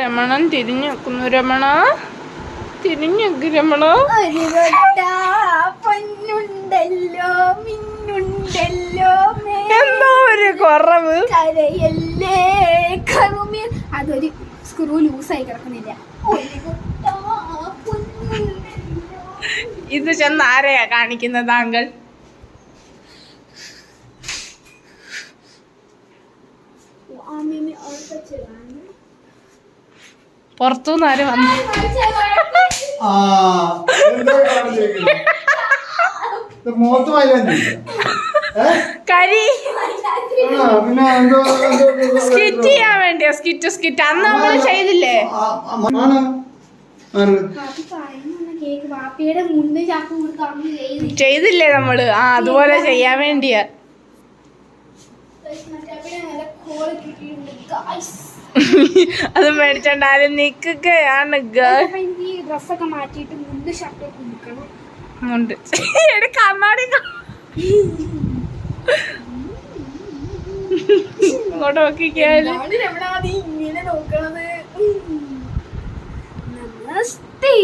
രമണൻ തിരിഞ്ഞു നിൽക്കുന്നു. രമണ തിരിഞ്ഞു രമണ. പൊന്നുണ്ടല്ലോ മിന്നുണ്ടല്ലോ എന്തോ ഒരു കുറവ്. കരയല്ലേ കറുമീൻ അതൊരു സ്ക്രൂ ലൂസായി കിടക്കുന്നില്ല. ഇത് ചെന്ന് ആരെയാ കാണിക്കുന്നത് താങ്കൾ? ആ മിമി അവിടുത്തെ ചെറുതാണ്. പുറത്തുനിന്ന് ആര് വന്നു കരി. സ്കിറ്റ് ചെയ്യാൻ വേണ്ടിയാ സ്കിറ്റ് സ്കിറ്റ്. അന്ന് നമ്മൾ ചെയ്തില്ലേ? ചെയ്തില്ലേ നമ്മൾ? ആ അതുപോലെ ചെയ്യാൻ വേണ്ടിയാ. അത് മേടിച്ചോണ്ടാലും നിക്കുകയാണ് ഡ്രസ്സൊക്കെ മാറ്റിയിട്ട് മുണ്ട് കണ്ണാടി ഇങ്ങോട്ട് നോക്കിക്കാൽ ഇങ്ങനെ നോക്കണത്? നമസ്തേ.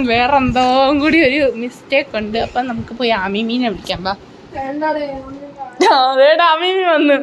തക്കിത്തത്തും വേറെന്തോ കൂടി ഒരു മിസ്റ്റേക്ക് ഉണ്ട്. അപ്പൊ നമുക്ക് പോയി ആമിമീനെ വിളിക്കാം ബാ അതേടാ ആമിമി വന്നു.